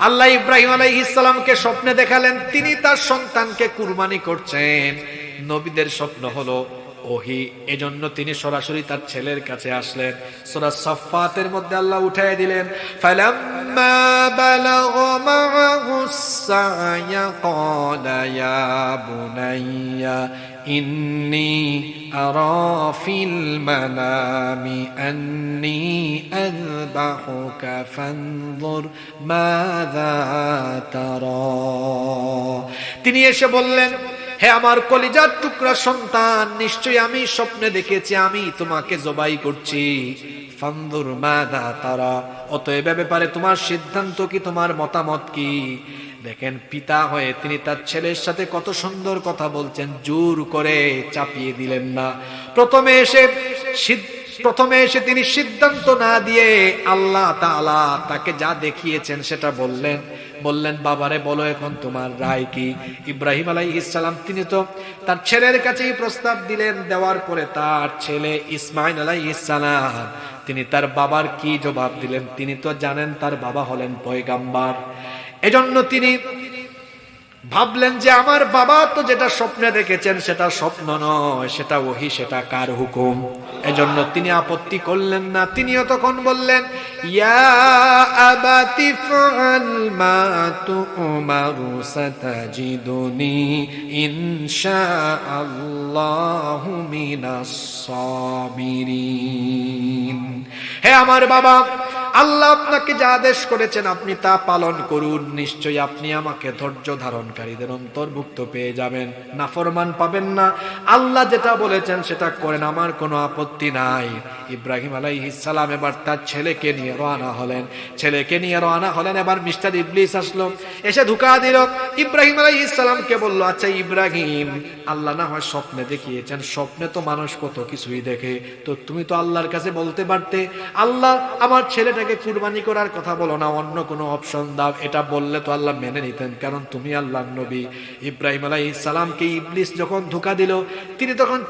আল্লাহ ইব্রাহিম আলাইহিসসালামকে স্বপ্নে দেখালেন, তিনি তার সন্তানকে কুরবানি করছেন। নবীদের স্বপ্ন হলো ওহি, এজন্য তিনি সরাসরি তার ছেলের কাছে আসলেন। সূরা সফাতের মধ্যে আল্লাহ উঠায় দিলেন, ফালাম্মা বালাগ মা'হু السعي قال يا بني إني أرى في المنام أني أذبحك فانظر ماذا ترى তিনি এসে বললেন হে আমার কলিজার টুকরা সন্তান নিশ্চয়ই আমি স্বপ্নে দেখেছি আমি তোমাকে জবাই করছি ফান্দুর মাদা তারা অতএব এ ব্যাপারে তোমার সিদ্ধান্ত কি তোমার মতামত কি দেখেন পিতা হয়ে তিনি তার ছেলের সাথে কত সুন্দর কথা বলছেন, জোর করে চাপিয়ে দিলেন না। প্রথমে এসে প্রথমে এসে তিনি সিদ্ধান্ত না দিয়ে আল্লাহ তাআলা তাকে যা দেখিয়েছেন সেটা বললেন। বললেন, বাবারে, বলো এখন তোমার রায় কি? ইব্রাহিম আলাইহিসসালাম তিনি তো তার ছেলের কাছেই প্রস্তাব দিলেন, দেওয়ার পরে তার ছেলে ইসমাইল আলাইহিসসালাম তিনি তার বাবার কি জবাব দিলেন? তিনি তো জানেন তার বাবা হলেন পয়গাম্বার। এজন্য তিনি ভাবলেন যে আমার বাবা তো যেটা স্বপ্নে দেখেছেন সেটা স্বপ্ন নয়, সেটা ওহি, সেটা কার হুকুম? এজন্য তিনি আপত্তি করলেন না। তিনিও তখন বললেন হে আমার বাবা আল্লাহ আপনাকে যা আদেশ করেছেন আপনি তা পালন করুন। নিশ্চয়ই আপনি আমাকে ধৈর্য ধারণকারীদের অন্তর্ভুক্ত পেয়ে যাবেন। নাফরমান পাবেন না। আল্লাহ যেটা বলেছেন সেটা করেন, আমার কোনো আপত্তি নাই। ইব্রাহিম আলাইহিসসালাম এবার তার ছেলেকে নিয়ে রওনা হলেন। ছেলেকে নিয়ে রওনা হলেন, এবার মিস্টার ইবলিস আসলো। এসে ধুকা দিল। ইব্রাহিম আলাইহিসসালামকে বলল আচ্ছা ইব্রাহিম, আল্লাহ না হয় স্বপ্নে দেখিয়েছেন। স্বপ্নে তো মানুষ কত কিছুই দেখে। তো তুমি তো আল্লাহর কাছে বলতে পারতে। আল্লাহ আমার ছেলেটাকে কুরবানি করার কথা বলো না, অন্য কোনো অপশন দাও। এটা বললে তো আল্লাহ মেনে নিতেন, কারণ তুমি আল্লাহ নবী। ইব্রাহিম আলাই সালামকে ইবলিস যখন ধোকা দিল, তিনি তখন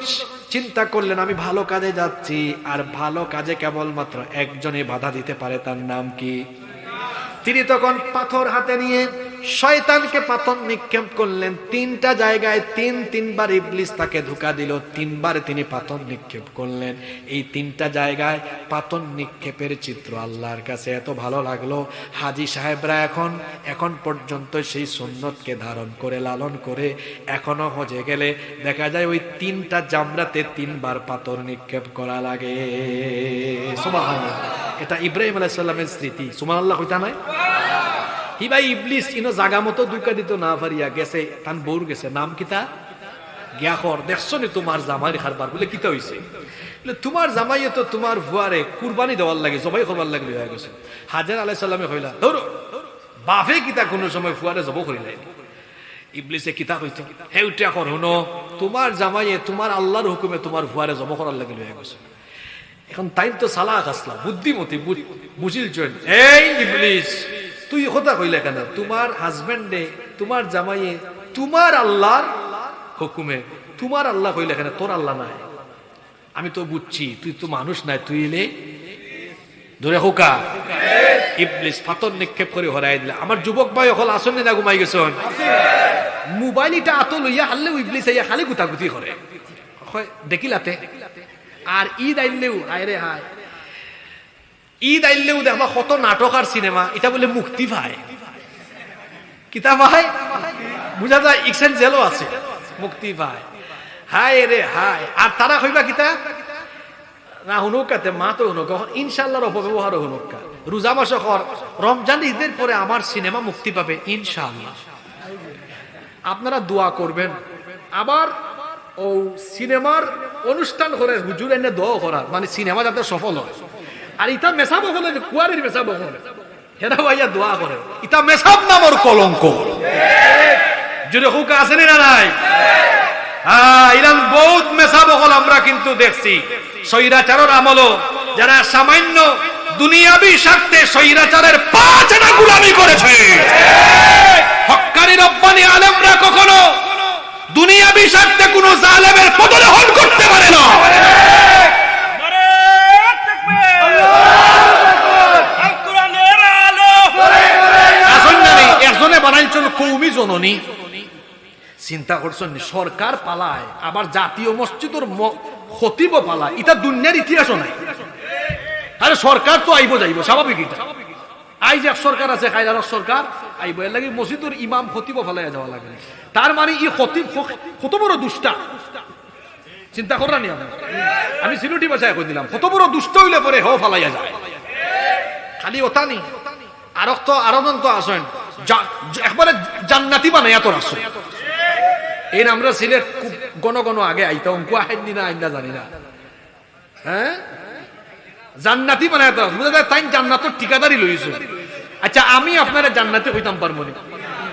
চিন্তা করলেন, আমি ভালো কাজে যাচ্ছি, আর ভালো কাজে কেবলমাত্র একজনে বাধা দিতে পারে, তার নাম কি? তিনি তখন পাথর হাতে নিয়ে শয়তানকে পাথর নিক্ষেপ করলেন। তিনটা জায়গায় তিন, তিনবার ইবলিস তাকে ধোকা দিল। তিনবার তিনি পাথর নিক্ষেপ করলেন। এই তিনটা জায়গায় পাথর নিক্ষেপের চিত্র আল্লাহর কাছে এত ভালো লাগল। হাজি সাহেবরা এখন এখন পর্যন্ত সেই সুন্নতকে ধারণ করে, লালন করে এখনও হজে গেলে দেখা যায় ওই তিনটা জামরাতে তিনবার পাথর নিক্ষেপ করা লাগে। এটা ইব্রাহিম আলাইসাল্লামের স্মৃতি। সুমান আল্লাহ কইতা নাই? হিবাই ইবলিস, ইনো জাগা মতো দুকা দিত না পারিয়া গেছে, তান বউর গেছে। নাম কিতা? গিয়াখর দেখছ নি তোমার জামাই খারবার বলে কিতা হইছে তোমার জামাইয়ে তো তোমার ভুয়ারে কুরবানি দেওয়ার লাগে, জবাই করবার লাগলে হয়ে গেছে। হাজার আলাই সাল্লামে হইলা ধরো বাফে কিতা কোনো সময় ফুয়ারে জব করিলাই ইবলিসে কিতা কইতো হে উঠিয়া কর শুনো তোমার জামাইয়ে তোমার আল্লাহর হুকুমে তোমার ভুয়ারে জব করার লাগে হয়ে গেছে। এখন তাই তো সালাক আসলা বুদ্ধিমতী বুঝিল এই ইবলিস তুই কথা কইলে কেন? তোমার হাজবেন্ডে তোমার জামাইয়ে, তোমার আল্লাহর হুকুমে, তোমার আল্লাহ কইলে কেন? তোর আল্লাহ নাই। আমি তো বুঝছি, তুই তো মানুষ নাই, তুই এলে ধরে হোকা। ইবলিস ফাতর নিক্ষেপ করে হরাই দিলে। আমার যুবক ভাই অকল আসনে না ঘুমাই গেছন? মোবাইল এটা আত লইয়া হারলেও ইবলিস আইয়া খালি গুতাগুতি করে। দেখিলাতে? আর ঈদ আইলেও হায় রে হায়। ঈদ আইলেও দেখবা কত নাটক আর সিনেমা এটা বলে মুক্তি পায় কিতা ভাই? বুঝা যায় ইকশন জেলও আছে। মুক্তি পায় হায় রে হায়। আর তারা কইবা কিতা? না হুনুকাতে মা তো হুনুক ইনশাল্লাহর অপব্যবহার হুনুকা রোজা মাস কর রমজান ঈদের পরে আমার সিনেমা মুক্তি পাবে, ইনশাল্লাহ। আপনারা দোয়া করবেন। আবার ও সিনেমার অনুষ্ঠান করে হুজুর এনে দোয়া করার। মানে সিনেমা যাতে সফল হয়। আর ইটা মেসাব হলে কুয়ারির মেসাব হলে। হেরা ভাইয়া দোয়া করে। ইটা মেসাব নামর কলঙ্ক। জুড়ে হুকা আছে না নাই? হ্যাঁ ইরান বহুত মেসাব হল আমরা কিন্তু দেখছি। স্বৈরাচারের আমল যারা সামান্য দুনিয়াবি স্বার্থে স্বৈরাচারের পাঁচ আনা গুলামি করেছে। হক্কানি রব্বানি আলেমরা কখনো দুনিয়াবি স্বার্থে কোনো জালেমের পদদহন করতে পারে না নারে তাকবীর আল কোরআনের আলো আসুন রে বানাইছেন কৌমি জননী। চিন্তা করছেন, সরকার পালায়, আবার জাতীয় মসজিদের খতিব পালায়। এটা দুনিয়ার ইতিহাসও নাই। আরে সরকার তো আইব যাইব, স্বাভাবিক এটা। আই যে এক সরকার আছে কাইলার সরকার, আইব। এর লাগে মসজিদের ইমাম খতিব ফেলাইয়া যাওয়া লাগে তার মানে ই খতিব কত বড় দুষ্টা। চিন্তা করা নি আমি সিলুটি বাসায় কই দিলাম কত বড় দুষ্ট হইলে পরে হ ফালাইয়া যায়। খালি ওটা নি। আর তো আরও জন তো আসেন। একবারে জান্নাতি বানাইয়া তোর আসো এই আমরা সিলেট খুব গণ গণ আগে আইতাম হাইনি না আইনা জানি না। হ্যাঁ? জান্নাতি বানায় তো বুঝা যায় তাই জান্নাতর ঠিকাদারি আচ্ছা আমি আপনারা জান্নাতে হইতাম পারব নি?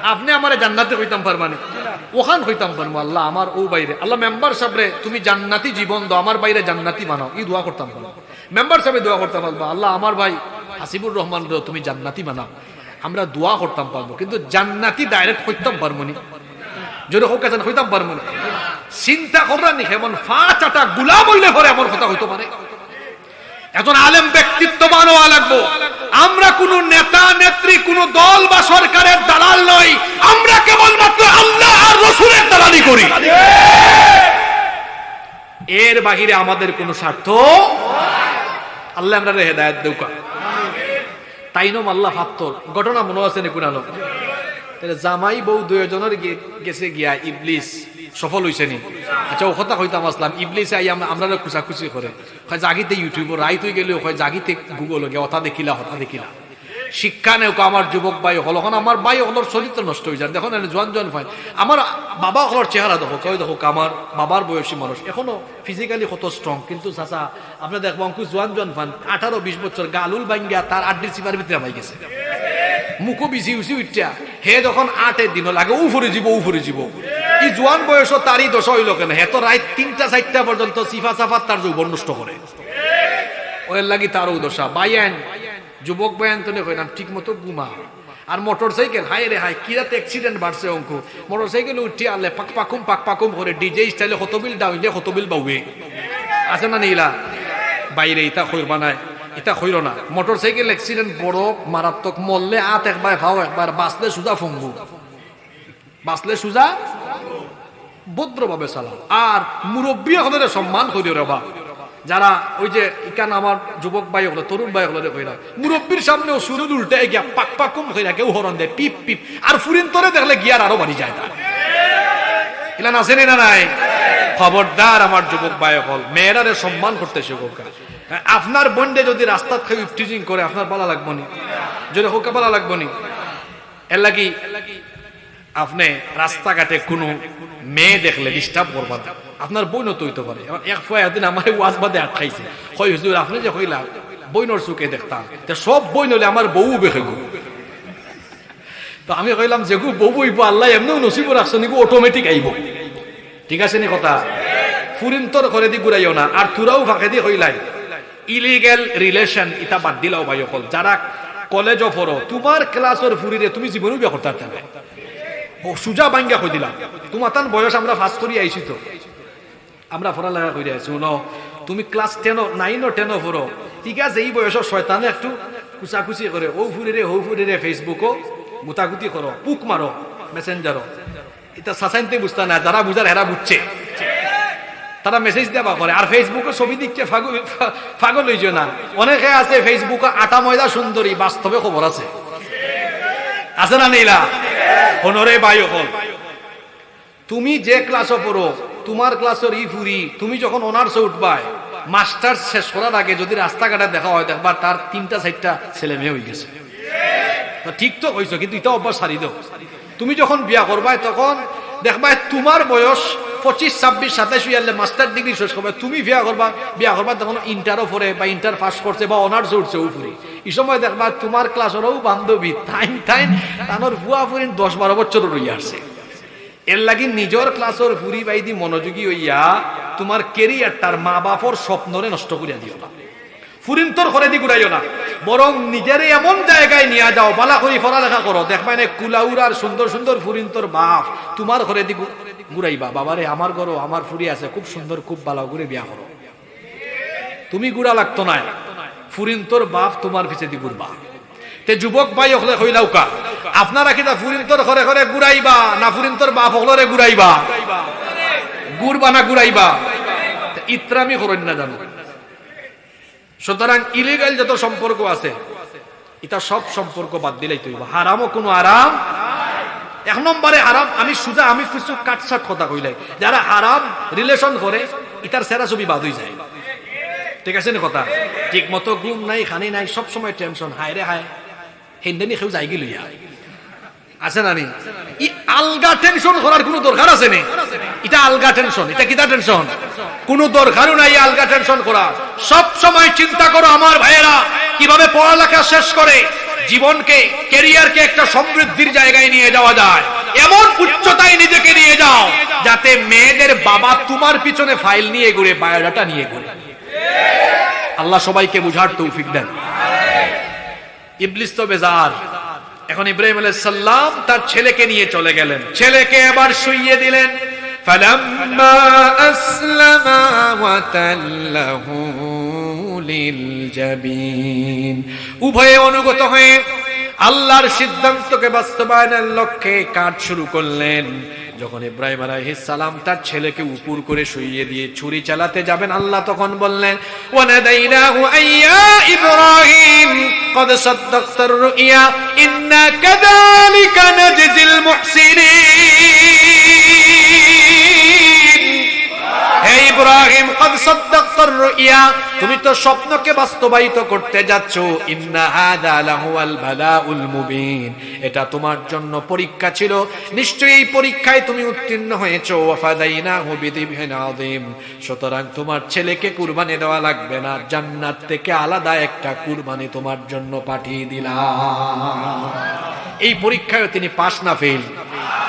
আপনি আমারে জান্নাতে হইতাম পারবানি ওখান হইতাম পারব, আল্লাহ, আমার ও বাইরে। আল্লাহ, মেম্বার সাহেবরে তুমি জান্নাতি জীবন দাও, আমার বাইরে জান্নাতি বানাও। এই দোয়া করতাম পারব। মেম্বার সাহেব দোয়া করতাম পারব, আল্লাহ, আমার ভাই হাসিবুর রহমান তুমি জান্নাতি বানাও। আমরা দোয়া করতাম পারব। কিন্তু জান্নাতি ডাইরেক্ট হইতাম পারব নি। যদি হোক আছে হইতাম পারব চিন্তা করার নি, এমন ফা চাটা গুলাম হইলে পরে এমন কথা হইতে পারে। একজন আলেম ব্যক্তিত্ববান হওয়া লাগবো। আমরা কোন নেতা, নেত্রী, কোন দল বা সরকারের দালাল নই। আমরা কেবলমাত্র আল্লাহ আর রসুলের দালালি করি। এর বাহিরে আমাদের কোন স্বার্থ আল্লাহ আমরা হেদায়ত দেউকা। তাই মাল্লা ফাত্তর ঘটনা মনে আছে নে কোনানো তাহলে জামাই বউ দুজনের গেছে গিয়া ইবলিস সফল হয়েছে নি। আচ্ছা ও কথা কইতাম আসলাম, ইবলিস আই আমরা খুশাখুশি করে। হয় জাগিতে ইউটিউব রাইত হয়ে গেলেও হয় জাগিতে গুগল গিয়ে অথা দেখিলা হতা দেখিলা। শিক্ষা নেও আমার যুবক ভাই হল। এখন আমার ভাই হলর চরিত্র নষ্ট হয়ে যায়। দেখুন জোয়ান জোয়ান ফাইন আমার বাবা হলর চেহারা দেখো কই দেখো আমার বাবার বয়সী মানুষ। এখনও ফিজিক্যালি কত স্ট্রং কিন্তু চাচা, আপনি দেখব অঙ্কুশ জোয়ান জোয়ান ফান আঠারো বিশ বছর গালুল বাঙ্গিয়া তার আড্ডির চিপার ভিতরে পাই গেছে। মুখো বিছি উচি উঠা। হে যখন আটের দিন লাগে উফরে যাব উফরে যাব ই জোয়ান বয়স তারই দশ হইল কেন? হে তো রাত তিনটা, চারটা পর্যন্ত সিফা সাফার তার যৌবন নষ্ট করে। ওর লাগি তারও দশা। বাইয়ান যুবক বাইয়ান তো কইলাম ঠিক মতো ঘুমা। আর মোটর সাইকেল হাই রে হাই কিরাতে অ্যাক্সিডেন্ট বাড়ছে অঙ্ক। মোটর সাইকেল উঠে আলে পাক পাকুম পাক পাকুম করে ডিজে স্টাইলে হতবিল ডাউইলে হতবিল বাউবে। আছে না নীলা বাইরে ইতা খৈর বানায় এটা হইল না। মোটর সাইকেল অ্যাক্সিডেন্ট বড়, মারাত্মক, মরলে আত একবার খাও, একবার বাঁচলে সুজা ফঙ্গু। বাঁচলে সুজা ভদ্রভাবে চালাও। আর মুরব্বী হলে সম্মান করি রবা যারা ওই যে ইকান আমার যুবক ভাই হলো, তরুণ ভাই হলো কইরা, মুরব্বীর সামনে সুরুল উল্টে গিয়া পাক পাকুম কইরা কেউ হরণ দেয়, পিপ পিপ, আর ফুরিন তরে দেখলে গিয়ার আরও বাড়ি যায় তা ইলান আছে না নাই? খবরদার আমার যুবক ভাই হল মেয়েরারে সম্মান করতে শিখোকা আপনার বন্ডে যদি রাস্তা থেকে টিচিং করে, আপনার ভালো লাগবো নি? যদি হোক ভালো লাগবো নি? এর লাগি, আপনি রাস্তাঘাটে কোনো মেয়ে দেখলে ডিস্টার্ব করবা না। আপনার বই নত হইতে পারে। এক ফয় একদিন আমার ওয়াজ বাদে আটকাইছে। কই হুজুর, আপনি যে কইলা, বইনর চুকে দেখতাম, তে সব বই নলে আমার বউ বেখে গু তো আমি কইলাম যে গু বউ বইব, আল্লাহ এমনিও নসিব রাখছো নিগু অটোমেটিক আইব? ঠিক আছে নি কথা? ফুরিন তোর করে দি ঘুরাইও না, আর তোরাও ফাঁকে দিয়ে কইলাই ইলিগেল রিলেশন ইটা বাদ দিলাও ভাই অকল। যারা কলেজও পড়ো, তোমার ক্লাসের ফুরিরে তুমি জীবনেও বিয়া করতে সুজা বাঙ্গা কই দিলাম। তোমার তান বয়স আমরা ফার্স্ট করি আইছি তো। আমরা পড়ালেখা করে আছি ন? তুমি ক্লাস টেনও নাইনও টেনও পড়ো ঠিক আছে এই বয়সের শয়তানে একটু কুচাকুচি করে ও ফুরিরে হৌ ফুরিরে ফেসবুকও গুতাগুতি করো পুক মারো মেসেঞ্জারও এটা সাসাইনতে বুঝতে না যারা বুঝার হেরা বুঝছে তারা মেসেজ দেওয়া করে আর ফেসবুকে ছবি দিচ্ছে ফাগল হইছে না অনেকে আছে ফেসবুকে আটা ময়দা সুন্দরী বাস্তবে খবর আছে। আছে না নীলা? হনরে বায়ু হল। তুমি যে ক্লাসও পড়ো তোমার ক্লাসের ই ফুরি, তুমি যখন অনার্সে উঠবাই মাস্টার শেষ করার আগে যদি রাস্তাঘাটে দেখা হয় দেখবা তার তিনটা চারটা ছেলে মেয়ে হয়ে গেছে। ঠিক তো কইছো, কিন্তু এটা অভ্যাস সারি দাও। তুমি যখন বিয়া করবাই তখন দেখবা তোমার বয়স পঁচিশ, ছাব্বিশ সাতাশ ইয়ারলে মাস্টার ডিগ্রি শেষ করবে, তুমি বিয়া করবা। বিয়া করবা তখন ইন্টারও পড়ে, বা ইন্টার পাস করছে, বা অনার্স উঠছে উপরে এই সময় দেখবা তোমার ক্লাসেরও বান্ধবী টাইম টাইম তানোর ভুয়া ফুরিন দশ বারো বছর রইয়া আসছে এর লাগি নিজের ক্লাসের ফুরি বাইদি মনোযোগী হইয়া তোমার কেরিয়ারটার মা বাপর স্বপ্নরে নষ্ট করিয়া দিও না। ফুরিন্তর করে দি ঘুরাইও না। বরং নিজেরে এমন জায়গায় নিয়ে যাও, বালা করি পড়ালেখা করো দেখবা না কুলাউরার সুন্দর সুন্দর ফুরিন্তর বাপ তোমার ঘরে দি ঘুরাইবা বাবারে আমার ঘরও আমার ফুরি আছে, খুব সুন্দর খুব ভালো ঘুরে বিয়া করো তুমি গুড়া লাগতো না ফুরিন্তর বাপ তোমার পিছে দি ঘুরবা তে যুবক ভাই হলে হইলাও কা আপনারা কিনা ফুরিন্তর ঘরে ঘরে ঘুরাইবা? না ফুরিন্তর বাপ হলরে ঘুরাইবা? গুড়বা না তে ইত্রামি করেন না জানো? সুতরাং ইলিগাল যত সম্পর্ক আছে এটা সব সম্পর্ক বাদ দিলেই তৈব হারামও কোনো আরাম এক নম্বরে হারাম, আমি সুজা, আমি কিছু কাটসাট কথা কইলাই যারা হারাম রিলেশন করে ইটার সেরা ছবি বাদ হয়ে যায়। ঠিক আছে না কথা? ঠিক মতো ঘুম নাই, খানি নাই, সব সময় টেনশন হায় রে হায়। হেন্দেনি কেউ যাই গেল আছে না নি? ই আলগা টেনশন করার কোনো দরকার আছে নি? এটা আলগা টেনশন এটা কিটা টেনশন কোনো দরকারও নাই আলগা টেনশন করা সব সময় চিন্তা করো আমার ভাইয়েরা, কীভাবে পড়ালেখা শেষ করে, জীবনকে ক্যারিয়ারকে একটা সমৃদ্ধির জায়গায় নিয়ে যাওয়া যায়। এমন উচ্চতায় নিজেকে নিয়ে যাও, যাতে মেয়েদের বাবা তোমার পিছনে ফাইল নিয়ে ঘুরে, বায়োডাটা নিয়ে ঘুরে। আল্লাহ সবাইকে বুঝার তৌফিক দেন। ইবলিস তো বেজার এখন ইব্রাহিম আলাইহিস সালাম তার ছেলেকে নিয়ে চলে গেলেন ছেলেকে এবার শুইয়ে দিলেন فلما أسلما وتله للجبين উভয়ে অনুগত হয়ে আল্লাহর সিদ্ধান্তকে বাস্তবায়নের লক্ষ্যে কাজ শুরু করলেন যখন ইব্রাহিম আলাইহিস সালাম তার ছেলেকে উপর করে শুইয়ে দিয়ে ছুরি চালাতে যাবেন আল্লাহ তখন বললেন ওয়ানাদাইনাহু আইয়া ইব্রাহিম قد صدقت الرؤيا إنا كذلك نجزي المحسنين হে ইব্রাহিম قد صدقت সাদাক্তার রুইয়া, তুমি তো স্বপ্নকে বাস্তবায়িত করতে যাচ্ছ। ইন্না হাযা বালাউল মুবিন। এটা তোমার জন্য পরীক্ষা ছিল। নিশ্চয়ই এই পরীক্ষায় তুমি উত্তীর্ণ হয়েছো। ওয়াফাদাইনাহু আযীম। সুতরাং তোমার ছেলেকে কুরবানি দেওয়া লাগবে না। জান্নাত থেকে আলাদা একটা কুরবানি তোমার জন্য পাঠিয়ে দিলাম। এই পরীক্ষায় তিনি পাশ না ফেল।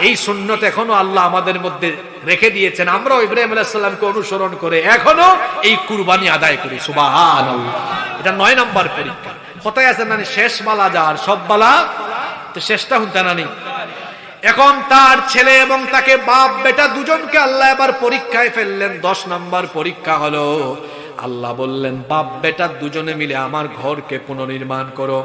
এই সুন্নত এখনও আল্লাহ আমাদের মধ্যে রেখে দিয়েছেন। আমরাও ইব্রাহিম আলাইসাল্লামকে অনুসরণ করে এখনও এই কুরবানি আদায় করি। সুবাহ এটা নয় নম্বর পরীক্ষা। কোথায় আছে নানি শেষ বালা যার, সব বালা? তো শেষটা হুনতে নানি এখন তার ছেলে এবং তাকে বাপ, বেটা দুজনকে আল্লাহ এবার পরীক্ষায় ফেললেন। দশ নম্বর পরীক্ষা হলো, আল্লাহ বললেন, বাপ, বেটা দুজনে মিলে আমার ঘরকে পুনর্নির্মাণ করো।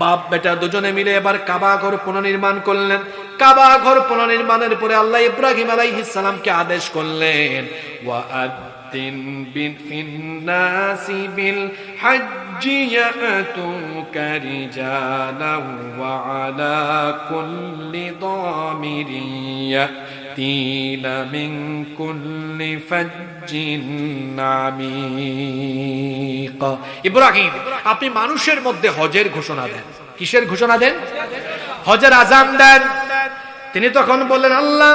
বাপ, বেটা দুজনে মিলে এবার কাবা ঘর পুনর্নির্মাণ করলেন। কাবা ঘর পুনর্নির্মাণের পরে আল্লাহ ইব্রাহিম আলাইহিস সালামকে আদেশ করলেন, ওয়া আদিন বিন ফিন্নাসি বিল হজ্জ ইয়াতুকা রিজালা ওয়া আলা কুল্লি দামিরিয়া ইয়াতিন মিন কুল্লি ফাজ্জিন আমিক। ইব্রাহিম, আপনি মানুষের মধ্যে হজের ঘোষণা দেন। কিসের ঘোষণা দেন? হজের আজান দেন। তিনি তখন বললেন, আল্লাহ,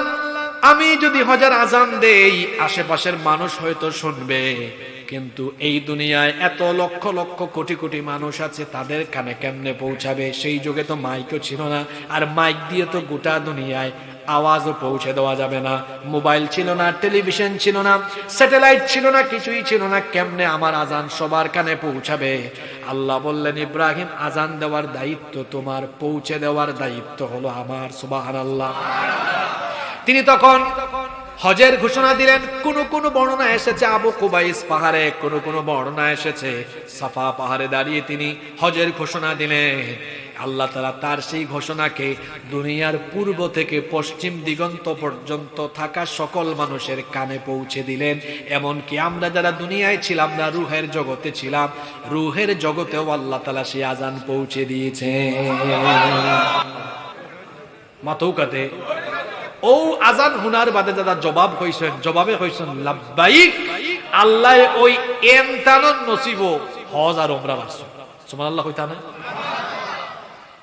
আমি যদি হজের আজান দেই, আশেপাশের মানুষ হয়তো শুনবে। কিন্তু এই দুনিয়ায় এত লক্ষ লক্ষ কোটি কোটি মানুষ আছে, তাদের কানে কেমনে পৌঁছাবে? সেই যুগে তো মাইকও ছিল না। আর মাইক দিয়ে তো গোটা দুনিয়ায় আওয়াজও পৌঁছে দেওয়া যাবে না। মোবাইল ছিল না, টেলিভিশন ছিল না, স্যাটেলাইট ছিল না, কিছুই ছিল না। কেমনে আমার আজান সবার কানে পৌঁছাবে? আল্লাহ বললেন, ইব্রাহিম, আজান দেওয়ার দায়িত্ব তোমার, পৌঁছে দেওয়ার দায়িত্ব হলো আমার সুবাহ আল্লাহ তিনি তখন হজের ঘোষণা দিলেন, কোন কোন বর্ণনা এসেছে আবু কুবাইস পাহাড়ে, কোন কোন বর্ণনা এসেছে। সাফা পাহাড়ে দাঁড়িয়ে তিনি হজের ঘোষণা দিলেন। আল্লাহ তালা তার সেই ঘোষণাকে দুনিয়ার পূর্ব থেকে পশ্চিম দিগন্ত পর্যন্ত থাকা সকল মানুষের কানে পৌঁছে দিলেন। এমনকি আমরা যারা দুনিয়ায় ছিলাম না রুহের জগতে ছিলাম। রুহের জগতেও আল্লাহ তালা সেই আজান পৌঁছে দিয়েছে মাতৌকাতে, ও আজান হুনার বাদে দাদা জবাব হইছেন, জবাবে হইছেন, লাব্বাইক, আল্লাহ ওই এমতানন নসিব হজ আর ওমরা রাখছো সুবহানাল্লাহ কইতা না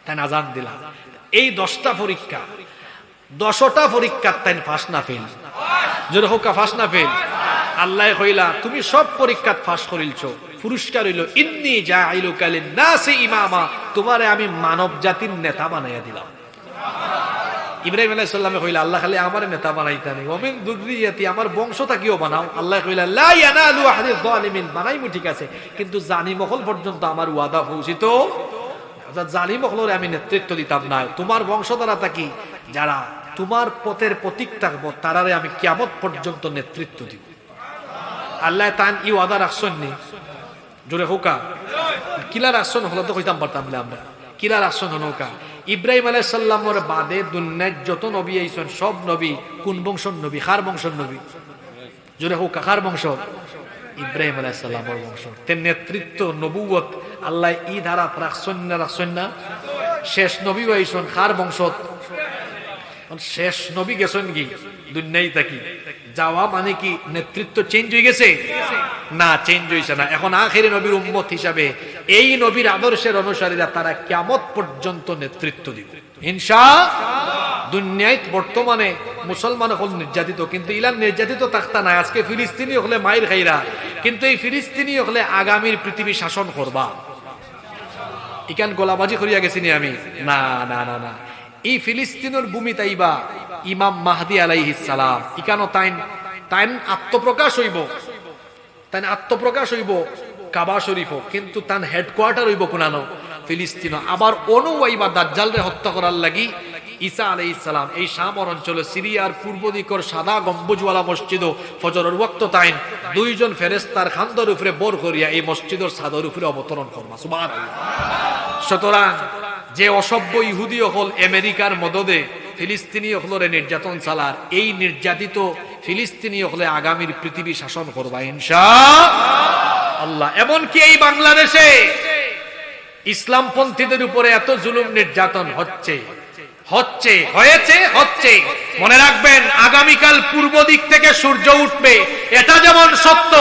তাই আজান দিলা। এই দশটা পরীক্ষা দশটা পরীক্ষা তাই ফাঁস না ফেল। যদি হোক ফাঁস না ফেল। আল্লাহ কইলা, তুমি সব পরীক্ষাত ফাঁস করিলছ। পুরস্কার হইল, ইন্নি যা আইলো কালিন না সে ইমামা। তোমারে আমি মানব জাতির নেতা বানাইয়া দিলাম। ইব্রাহিম আলাইহিসসালামে কইলা, আল্লাহ খালি আমার নেতা বানাইতা নেই। ওমিন দুররিয়াতি, আমার বংশ তাকিও বানাও। আল্লাহ কইলা, লা ইয়ানালু আহাদিজ যালিমিন। বানাইমু ঠিক আছে, কিন্তু জানি মহল পর্যন্ত আমার ওয়াদা পৌঁছিত। অর্থাৎ জালিম মহলরে আমি নেতৃত্ব দিতাম না। তোমার বংশধারা থাকি যারা তোমার পথের প্রতীক থাকব তারারে আমি কিয়ামত পর্যন্ত নেতৃত্ব দিব। আল্লাহ তান ই ওয়াদা রাখছেন নি? জোরে হোকা কিলা রাখছেন হলো তো কইতাম পারতাম আমরা। কিরা রাসন নৌকা ইব্রাহিম আলাই সাল্লামর বাদে দুনিয়ার যত নবী আইসন সব নবী কোন বংশর নবী? খার বংশর নবী? জোরে হোক কাকার বংশ? ইব্রাহিম আলাই সাল্লামর বংশ। তের নেতৃত্ব নবুয়ত আল্লাহ ই ধারা রাখছেন না শেষ নবী আইসন খার বংশত। শেষ নবী গেছেন কি? দুনিয়ায় থাকি। যাওয়া মানে কি? নেতৃত্ব চেঞ্জ হয়ে গেছে? না চেঞ্জ হয়েছে না। এখন আখেরি নবীর উম্মত হিসাবে এই নবীর আদর্শের অনুসারীরা তারা কেমত পর্যন্ত নেতৃত্ব দিব। হিংসা দুনিয়ায় বর্তমানে মুসলমান হল নির্যাতিত, কিন্তু ইলান নির্যাতিত থাকতা নাই। আজকে ফিলিস্তিনি হলে মায়ের খাইরা কিন্তু এই ফিলিস্তিনি হলে আগামীর পৃথিবী শাসন করবা। ইকান গোলাবাজি করিয়া গেছিনি আমি? না না না না। এই ফিলিস্তিনের ভূমি তাইবা, ইমাম মাহদি সালাম। ইকানো তাইন তাইন আত্মপ্রকাশ হইব। তাইন আত্মপ্রকাশ হইব কাবা শরীফ কিন্তু তান হেডকোয়ার্টার হইব কোনানো। ফিলিস্তিন আবার অনুয়াইবা দাজ্জালরে হত্যা করার লাগি ঈসা আলাইহিস সালাম এই শামর অঞ্চলে সিরিয়ার পূর্ব দিকর সাদা গম্বুজওয়ালা মসজিদ ফজরের ওয়াক্ত তাইন দুইজন ফেরেস্তার খান্দর উপরে বোর করিয়া এই মসজিদের সাদর উপরে অবতরণ করবা। সুবহানাল্লাহ। সুতরাং যে অসভ্য ইহুদি হল আমেরিকার মদদে ফিলিস্তিনি হলরে নির্যাতন চালার, এই নির্যাতিত ফিলিস্তিনি হলে আগামীর পৃথিবী শাসন করবা ইনশা আল্লাহ, এমনকি এই বাংলাদেশে ইসলামপন্থীদের উপরে এত জুলুম নির্যাতন হচ্ছে। হচ্ছে, হয়েছে, হচ্ছে। মনে রাখবেন, আগামীকাল পূর্ব দিক থেকে সূর্য উঠবে। এটা যেমন সত্য,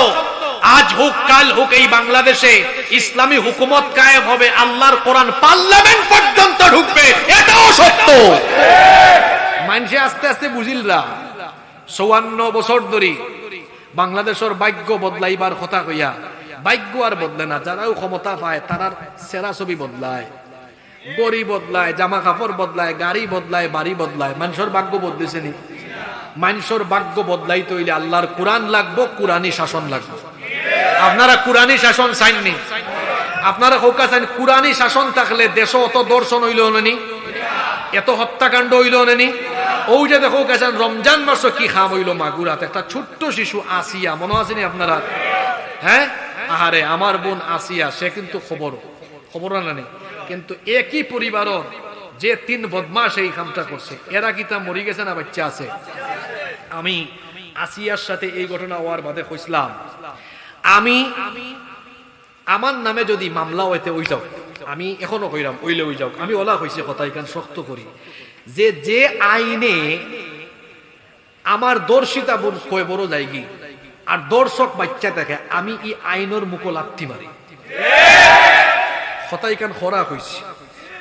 আজ হোক, কাল হোক, এই বাংলাদেশে ইসলামী হুকুমত কায়েম হবে, আল্লাহর কোরআন পার্লামেন্ট পর্যন্ত ঢুকবে, এটাও সত্য। মানুষে আস্তে আস্তে বুঝিলরা চৌয়ান্ন বছর ধরে বাংলাদেশের ভাগ্য বদলাইবার কথা কইয়া, ভাগ্য আর বদলে না, যারাও ক্ষমতা পায়, তারার সেরা ছবি বদলায়। গড়ি বদলায় জামা কাপড় বদলায়, গাড়ি বদলায়, বাড়ি বদলায়। মানুষের ভাগ্য বদলেছে নি? মানুষের ভাগ্য বদলাইতে হইলে আল্লাহর কোরআন লাগবো, কোরআনই শাসন লাগবে। আপনারা কোরআনই শাসন চাইননি আপনারা হোকা চাইন, কোরআনই শাসন থাকলে দেশ অত দর্শন হইল নেনি এত হত্যাকাণ্ড হইল নেনি ও যে দেখো গেছেন রমজান মাস কি খাম হইল মাগুরাত? একটা ছোট্ট শিশু, আসিয়া, মনে আছেনি আপনারা? হ্যাঁ? আহারে, আমার বোন আসিয়া, সে কিন্তু খবর। খবর না নেই। কিন্তু একই পরিবারও যে তিন বদমাস এই কামটা করছে। এরা কি তা মরি গেছে না বাচ্চা আছে? আমি আসিয়ার সাথে এই ঘটনা হওয়ার বাদে কইসলাম আমি আমার নামে যদি মামলা হইতে ওই যাও, আমি এখনও কইরাম ওইলে ওই যাও। আমি ওলা হয়েছে কথা এখান শক্ত করি। যে যে আইনে আমার দর্শিতা বড় যায়গি, আর দর্শক বাচ্চা দেখে আমি এই আইনের মুখ লাত্তি মারি। কথাই কান খরা কইছি?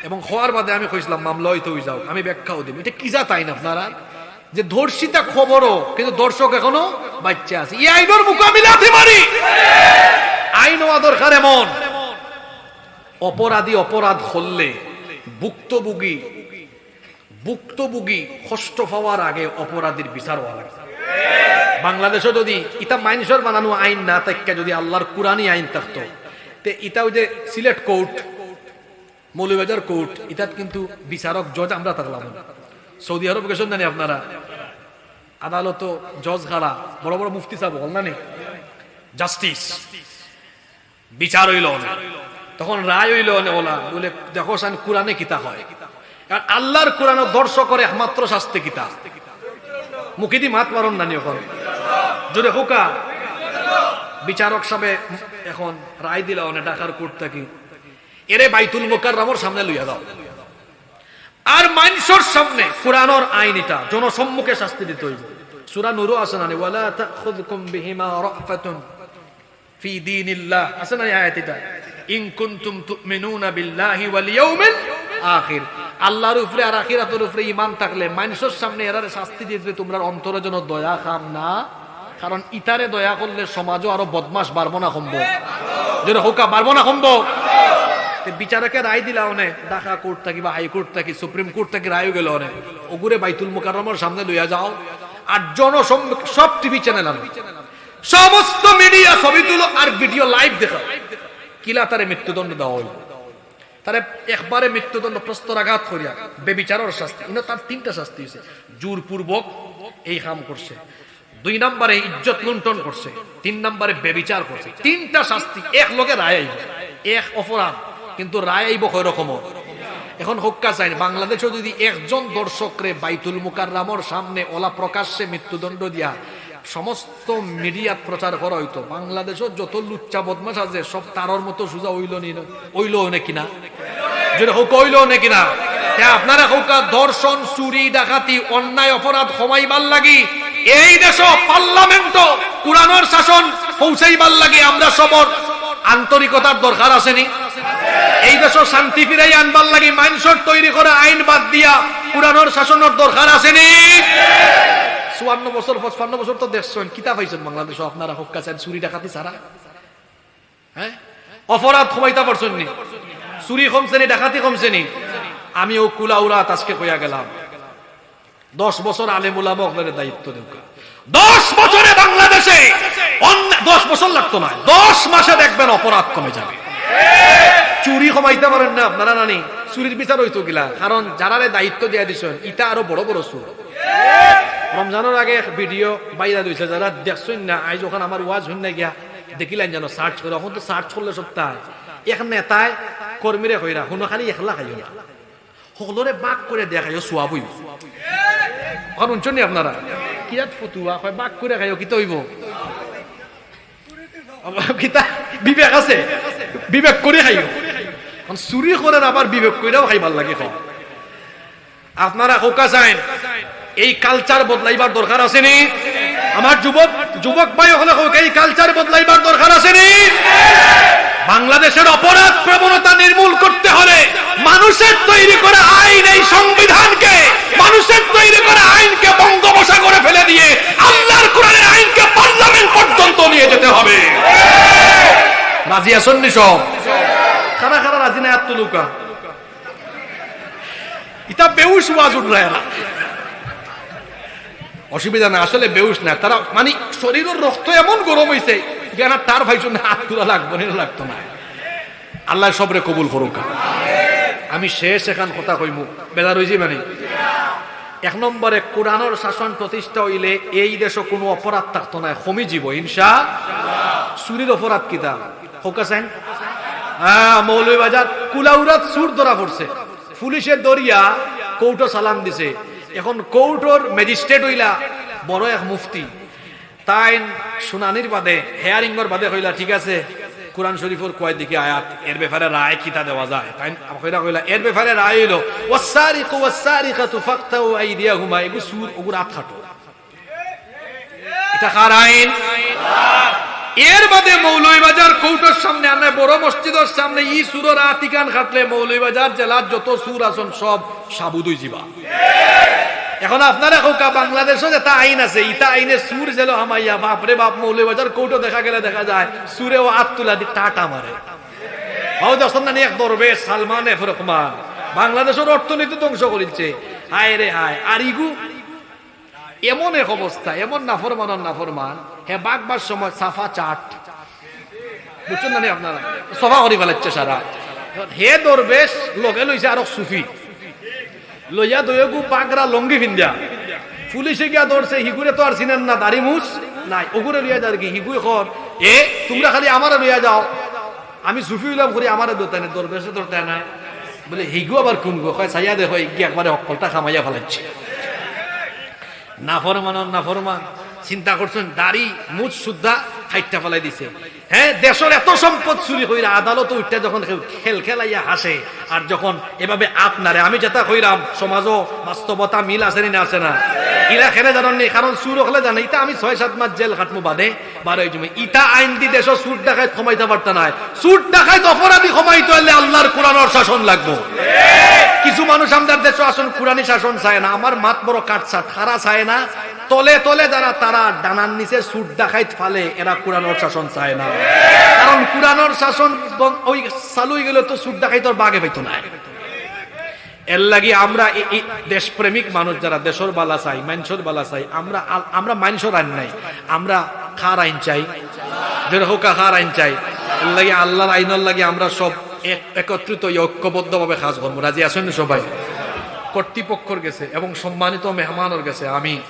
এবং হওয়ার বাদে আমি কইছিলাম মামলা হইতে ওই যাও, আমি ব্যাখ্যাও দিব এটা কি যা তাই না আপনারা? যে ধর্ষিতা খবরও কিন্তু দর্শক এখনও বাচ্চা আছে। এই আইনের লাথি মারি। আইন হওয়া দরকার এমন। অপরাধী অপরাধ হললে ভুক্তভোগী ভুক্তভোগী কষ্ট পাওয়ার আগে অপরাধীর বিচার হওয়া লাগে। বাংলাদেশে যদি ইতা মাইনসর বানানো আইন না থাকে যদি আল্লাহর কোরআনই আইন থাকতো তে যে সিলেট কোর্ট মৌলবাজার কোর্ট ইটাত কিন্তু বিচারক জজ আমরা থাকলাম সৌদি আরব গেছেন জানি আপনারা? আদালত জজ খারা বড় বড় মুফতি সাহেব, হল না জাস্টিস। বিচার হইল তখন রায় হইল ওলা বলে দেখো সান কোরআনে কিতা হয়। কারণ আল্লাহর কোরআনে দর্শক করে একমাত্র শাস্তি কিতা। মুখিদি মাত মারন নানি এখন। জোরে হুকা। বিচারক সাহেব এখন রায় দিলা অনে ঢাকার কোর্ট থাকি এরে বাইতুল মোকাররমর সামনে লইয়া দাও। আর মানুষের সামনে কোরআনের আইন এটা জনসম্মুখে শাস্তি দিতে হইব। সূরা নূরও আছে না ওয়ালা তাখুযকুম বিহিমা রাফাতুন ফি দীনিল্লাহ। আছে না আয়াত এটা? ইন কুনতুম তুমিনুনা বিল্লাহি ওয়াল ইয়াউমিল আখির। আল্লাহর উপরে আর আখিরাতের উপরে ঈমান থাকলে মানুষের সামনে এরারে শাস্তি দিতে তোমরা অন্তরে যেন দয়া খাম না কারণ ইতারে দয়া করলে সমাজও আরও বদমাস বাড়বো না সম্ভব যেন হোকা, বাড়বো না সম্ভব বিচারকে রায় দিলা অনেক ঢাকা কোর্ট থাকি বা হাইকোর্ট থাকি, সুপ্রিম কোর্ট থাকি রায় গেল অনেক ওগুরে বাইতুল মুকাররমের সামনে লইয়া যাও। আর জনসম্মুখ সব টিভি চ্যানেল আনো। সমস্ত মিডিয়া, ছবি তুলো আর ভিডিও লাইভ দেখাও কিলা তারে মৃত্যুদণ্ড দেওয়া হইল। তারে একবারে মৃত্যুদণ্ড প্রস্তরাঘাত করিয়া। বেবিচারর শাস্তি। তার তিনটা শাস্তি হয়েছে জোরপূর্বক এই কাম করছে। দুই নম্বরে ইজ্জত লুণ্ঠন করছে, তিন নম্বরে বেবিচার করছে। তিনটা শাস্তি এক লোকে রায় এক অপরাধ, কিন্তু রায় আইব কয় রকম এখন হক্কা চাই বাংলাদেশে যদি একজন দর্শকরে বাইতুল মুকাররামর সামনে ওলা প্রকাশ্যে মৃত্যুদণ্ড দিয়া সমস্ত মিডিয়াত প্রচার করা হইতো, বাংলাদেশও যত লুচ্চা বদমাস আছে, সব তারর মতো সোজা হইল নি হইল নাকি না? যেটা হোক হইল নাকি না? আপনারা হোকা দর্শন, চুরি, ডাকাতি, অন্যায়, অপরাধ কমাইবার লাগি এই দেশ পার্লামেন্ট, কোরআনের শাসন পৌঁছাইবার লাগে আমরা সবর। আন্তরিকতার দরকার আসেনি। এই দেশ শান্তি ফিরাই আনবার লাগে মাইনসর তৈরি করে আইন বাদ দিয়া কোরআনের শাসনের দরকার আসেনি। চুয়ান্ন বছর, পঁচপান্ন বছর তো দেখছেন কিতাব পাইছেন বাংলাদেশ? আপনারা হোক কাছেন চুরি ডাকাতি ছাড়া? হ্যাঁ? অপরাধ কমাইতে পারছেন নি? চুরি কমছে নি, ডাকাতি কমছে নি? আমি ও কুলা উলাত আজকে কইয়া গেলাম। দশ বছর আলেমুলা মহলের দায়িত্ব দেউকা দশ বছরে বাংলাদেশে দশ বছর লাগতো না। দশ মাসে দেখবেন অপরাধ কমে যাবে। চুরি কমাইতে পারেন না আপনারা নানি। চুরির বিচার হইতো গিলা। কারণ যারারে দায়িত্ব দিয়া দিছেন, ইটা আরও বড় বড় চুর। রমজানের আগে ভিডিও বাইরা দিয়েছে যারা দেখছেন না, আজ ওখানে আমার ওয়াজ হইন না গিয়া, দেখিলেন যেন সার্চ করে। এখন তো সার্চ করলে সপ্তাহ এক নেতায় কর্মীরে কইরা শুনো খালি একলা খাইও না। সকলরে বাক করে দেখাইও চুয়াবই এখন শুনছেন নি আপনারা? কিরাত ফতুয়া হয় বাক করে খাইও হইব কিতা বিবেক আছে। বিবেক করে খাইও। এখন চুরি আবার বিবেক করেও খাইবার লাগে খাও আপনারা হোকা চাইন এই কালচার বদলাইবার দরকার আসেনি আমার যুবক যুবক ভাই হলে হোক এই কালচার বদলাইবার দরকার আসেনি বাংলাদেশের অপরাধ প্রবণতা নির্মূল করতে হলে অসুবিধা না আসলে বেউস না তারা মানে শরীরের রক্ত এমন গরম হয়েছে তার ভাই হাত তোলা লাগবো লাগতো না। আল্লাহ সবরে কবুল করুক। আমি শেষ এখান কথা কইম। বেজার হয়েছি মানে। এক নম্বরে কোরআনের শাসন প্রতিষ্ঠা হইলে এই দেশে কোনো অপরাধ থাকতো না। কমি জীব হিংসা চুরির অপরাধ কিতা ফোকাসেন হ্যাঁ? মৌলভীবাজার কুলাউরাত সুর ধরা পড়ছে। পুলিশের দরিয়া কৌটো সালাম দিছে। এখন কৌটোর ম্যাজিস্ট্রেট হইলা বড় এক মুফতি। তাই শুনানির বাদে হেয়ারিংর বাদে হইলা, ঠিক আছে, কোরআন শরীফের কয় দিকে আয়াত? এর ব্যাপারে রায় কিতা দেওয়া যায়? তাই কইরা কইলা, এর ব্যাপারে রায় হইল ওয়াসারিকু ওয়াসারিকাতু ফাকতাউ আইদিয়াহুমা এগু সুর, ওগুর আত খাটো এটা কার আইন? এর বাদে মৌলভীবাজার কৌটোর সামনে আমরা বড় মসজিদের সামনে ই সুরের আতিকান খাটলে মৌলভীবাজার জেলার যত সুর আছেন সব সাবুদুই যাবা এখন আপনারা কোকা বাংলাদেশও যেটা আইন আছে ইটা আইনে সুর জেল হামাইয়া বাপরে বাপ, মৌলভীবাজার কৌটো দেখা গেলে দেখা যায়, সুরেও আত তুলা দি টাটা মারে। হাও, দর্শন নানি এক দরবে সালমান এফ রহমান বাংলাদেশের অর্থনীতি ধ্বংস করিচ্ছে হায় রে হায়, আর ইগু, এমন এক অবস্থা, এমন নাফরমান নাফরমান। হে বাগবার সময় সাফা চাট। বুঝছেন না নি আপনারা? সফা করি ফেলাচ্ছে সারা। হে দরবেশ, লগে লইছে আর সুফি। লইয়া দয়গু পাগরা লঙ্গি ফিন্দা পুলিশে গিয়া ধরছে হিগুরে তো আর চিনেন না, দাড়ি মুছ। নাই ওগুরে লইয়া যার কি হিগুই খর। এ, তোমরা খালি আমারে লইয়া যাও। আমি সুফি উলাম করি আমারে দরতে নাই, দরবেশে দরতে নাই। বলে, হিগু আবার কুমগো কয় সাইয়া দেখো একবারে অকলটা খামাইয়া ফেলাচ্ছে নাফরমান নাফরমান। চিন্তা করছেন, দাড়ি মুখ সুদ্ধা খাইটা ফেলাই দিছে। হ্যাঁ দেশের এত সম্পদ চুরি কইরা আদালত উঠতে যখন খেল খেলাইয়া হাসে, আর যখন এভাবে আপনারে, আমি যেটা কইরাম সমাজও বাস্তবতা মিল আছে না আছে না? খেলে জানেন নি, কারণ সুর হলে জানে, ইটা আমি ছয় সাত মাস জেল খাটমু বাদে, বারো জমি। ইটা আইন দি দেশ সুর দেখায় ক্ষমাইতে পারত না সুর দেখায় অপরাধী ক্ষমাইতে হলে আল্লাহর কোরআনের শাসন লাগবো। কিছু মানুষ আমাদের দেশ কোরআনী শাসন চায় না, আমার মাত বড় কাটছা খারা চায় না তলে তলে যারা তারা ডানার নিচে সুট দেখাইত ফালে, এরা কোরআনোর শাসন চায় না। কারণ কোরআনোর শাসন ওই চালু গেলে তো সুট দেখাই তোর বাগে পাইতো না। এর লাগি আমরা দেশপ্রেমিক মানুষ যারা, দেশর বালা চাই মাইনসর বালা চাই, আমরা আমরা মাইনসর আইন নাই, আমরা খার আইন চাই হোক খার আইন চাই। এর লাগি আল্লাহর আইনের লাগি আমরা সব এক- একত্রিত ঐক্যবদ্ধ ভাবে কাজ করব। রাজি আছেন সবাই? কর্তৃপক্ষর গেছে এবং সম্মানিত মেহমানের গেছে, আমি।